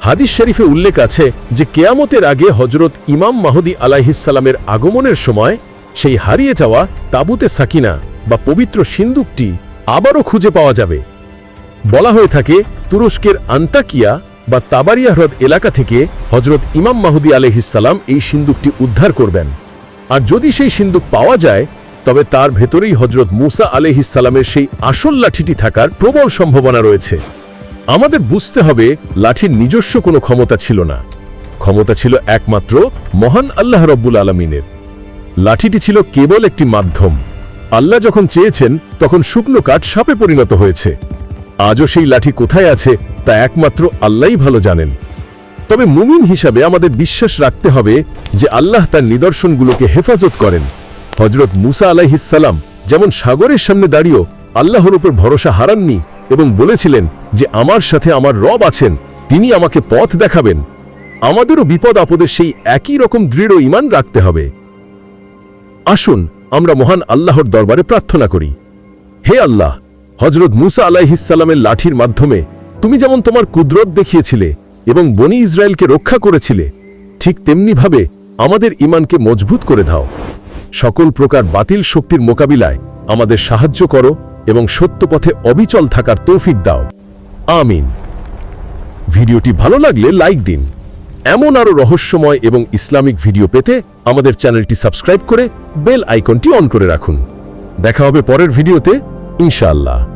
হাদিস শরীফে উল্লেখ আছে যে কেয়ামতের আগে হজরত ইমাম মাহুদি আলাইহিসালামের আগমনের সময় সেই হারিয়ে যাওয়া তাবুতে সাকিনা বা পবিত্র সিন্দুকটি আবারও খুঁজে পাওয়া যাবে। বলা হয়ে থাকে, তুরস্কের আন্তাকিয়া বা তাবারিয়া হ্রদ এলাকা থেকে হজরত ইমাম মাহুদি আলহিসাল্লাম এই সিন্দুকটি উদ্ধার করবেন। আর যদি সেই সিন্দুক পাওয়া যায়, তবে তার ভেতরেই হজরত মুসা আলহিসাল্লামের সেই আসল লাঠিটি থাকার প্রবল সম্ভাবনা রয়েছে। আমাদের বুঝতে হবে লাঠির নিজস্ব কোনো ক্ষমতা ছিল না। ক্ষমতা ছিল একমাত্র মহান আল্লাহ রব্বুল আলমিনের। লাঠিটি ছিল কেবল একটি মাধ্যম। আল্লাহ যখন চেয়েছেন, তখন শুকনো কাঠ সাপে পরিণত হয়েছে। আজও সেই লাঠি কোথায় আছে, তা একমাত্র আল্লাহই ভালো জানেন। তবে মুমিন হিসাবে আমাদের বিশ্বাস রাখতে হবে যে আল্লাহ তার নিদর্শনগুলোকে হেফাজত করেন। হজরত মুসা আলাইহিসাল্লাম যেমন সাগরের সামনে দাঁড়িয়েও আল্লাহর উপর ভরসা হারাননি এবং বলেছিলেন যে আমার সাথে আমার রব আছেন, তিনি আমাকে পথ দেখাবেন। আমাদেরও বিপদ আপদে সেই একই রকম দৃঢ় ইমান রাখতে হবে। আসুন, আমরা মহান আল্লাহর দরবারে প্রার্থনা করি। হে আল্লাহ হজরত মুসা আলাইহিসাল্লামের লাঠির মাধ্যমে তুমি যেমন তোমার কুদরত দেখিয়েছিলে এবং বনি ইসরায়েলকে রক্ষা করেছিলে, ঠিক তেমনিভাবে আমাদের ইমানকে মজবুত করে দাও। সকল প্রকার বাতিল শক্তির মোকাবিলায় আমাদের সাহায্য করো এবং সত্য পথে অবিচল থাকার তৌফিক দাও। আমিন। ভিডিওটি ভালো লাগলে লাইক দিন। এমন আরও রহস্যময় এবং ইসলামিক ভিডিও পেতে আমাদের চ্যানেলটি সাবস্ক্রাইব করে বেল আইকনটি অন করে রাখুন। দেখা হবে পরের ভিডিওতে, ইনশাআল্লাহ।